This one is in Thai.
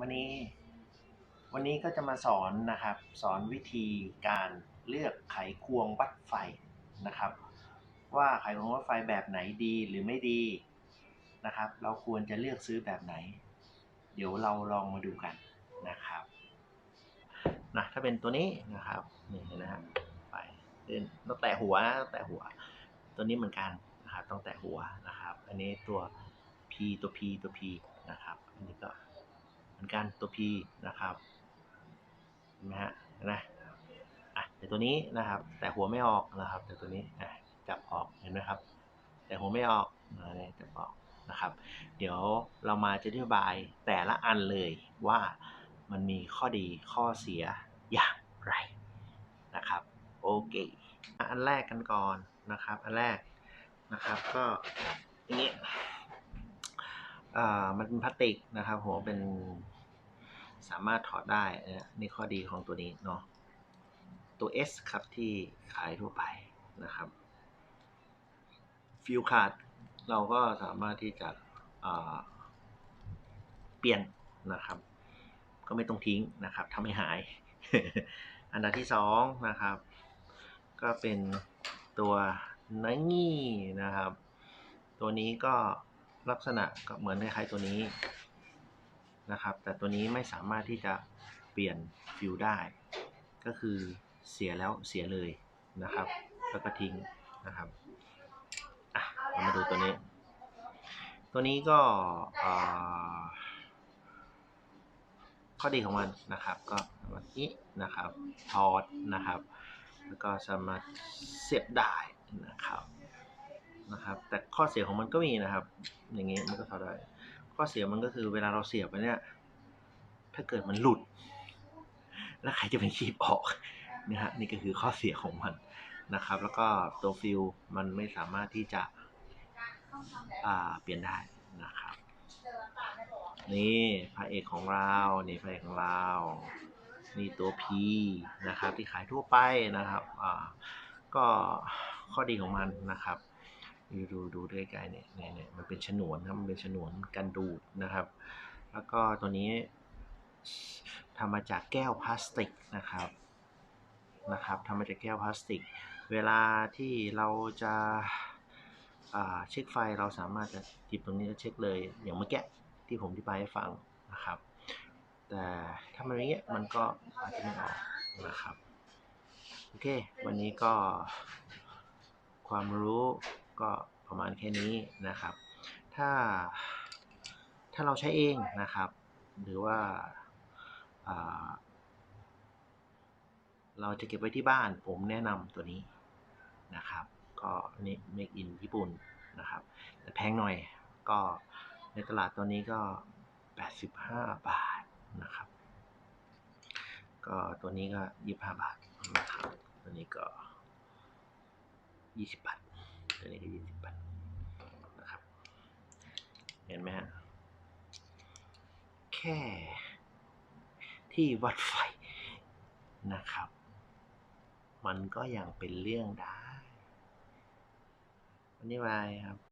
วันนี้ วันนี้ก็จะมาสอนนะครับ สอนวิธีการเลือกไขควงวัดไฟนะครับ ว่าไขควงวัดไฟแบบไหนดีหรือไม่ดีนะครับ เราควรจะเลือกซื้อแบบไหน เดี๋ยวเราลองมาดูกันนะครับนะถ้าเป็นตัวนี้นะครับนี่นะฮะไฟเล่นต้องแตะหัวนะต้องแตะหัว ตัวนี้เหมือนกันนะครับต้องแตะหัวนะครับ อันนี้ตัว P ตัว P ตัว P นะครับ อันนี้ก็ เหมือนกันตัว P นะครับเห็นไหมฮะนะอะแต่ตัวนี้นะครับ แต่หัวไม่ออกนะครับ แต่ตัวนี้อะจับออกเห็นไหมครับ แต่หัวไม่ออกอันะจับออกนะครับ เดี๋ยวเรามาจะอธิบายแต่ละอันเลยว่ามันมีข้อดีข้อเสียอย่างไรนะครับโอเคอันแรกกันก่อนนะครับ อันแรกนะครับก็อย่างนี้อ่ามันเป็นพลาสติกนะครับหัวเป็น สามารถถอดได้นะนี่ข้อดีของตัวนี้เนาะตัว S ครับที่ขายทั่วไปนะครับฟิวขาดเราก็สามารถที่จะเปลี่ยนนะครับ ก็ไม่ต้องทิ้งนะครับทำให้หาย อันดับที่สองนะครับ ก็เป็นตัวนังงี้นะครับ ตัวนี้ก็ลักษณะก็เหมือนคล้ายๆตัวนี้ นะครับ แต่ตัวนี้ไม่สามารถที่จะเปลี่ยนฟิวได้ ก็คือเสียแล้วเสียเลยนะครับ แล้วก็ทิ้งนะครับอะเรามาดูตัวนี้ ตัวนี้ก็ข้อดีของมันนะครับ ก็แบบนี้นะครับถอดนะครับ แล้วก็สามารถเสียบได้นะครับนะครับ แต่ข้อเสียของมันก็มีนะครับ อย่างนี้มันก็ถอดได้ ข้อเสียมันก็คือเวลาเราเสียบไปเนี่ย ถ้าเกิดมันหลุด แล้วใครจะเป็นคีบออกนะฮะนี่ก็คือข้อเสียของมันนะครับ แล้วก็ตัวฟิลมันไม่สามารถที่จะเปลี่ยนได้นะครับ นี่พระเอกของเรานี่พระเอกของเรานี่ตัว P นะครับ ที่ขายทั่วไปนะครับก็ข้อดีของมันนะครับ ดูดูดูใกล้ๆเนี่ยเนี่ยเนี่ยมันเป็นฉนวนครับมันเป็นฉนวนกันดูดนะครับ แล้วก็ตัวนี้ทำมาจากแก้วพลาสติกนะครับนะครับทำมาจากแก้วพลาสติก เวลาที่เราจะเช็คไฟเราสามารถจะหยิบตรงนี้แล้วเช็คเลย อย่างเมื่อกี้ที่ผมอธิบายให้ฟังนะครับ แต่ถ้ามันอย่างเงี้ยมันก็อาจจะไม่ออกนะครับ โอเค วันนี้ก็ความรู้ ก็ประมาณแค่นี้นะครับ ถ้าถ้าเราใช้เองนะครับ หรือว่าาเราจะเก็บไว้ที่บ้าน ผมแนะนำตัวนี้นะครับ ก็นี่ make in ญี่ปุ่นนะครับ แต่แพงหน่อยก็ในตลาดตัวนี้ก็ 85 บาทนะครับ ก็ตัวนี้ก็ 25 บาทนะครับ ตัวนี้ก็ 20 บาท ตัวนี้ก็ยี่สิบาทนะครับ เห็นไหมฮะ แค่ที่วัดไฟนะครับ มันก็ยังเป็นเรื่องได้ วันนี้บายครับ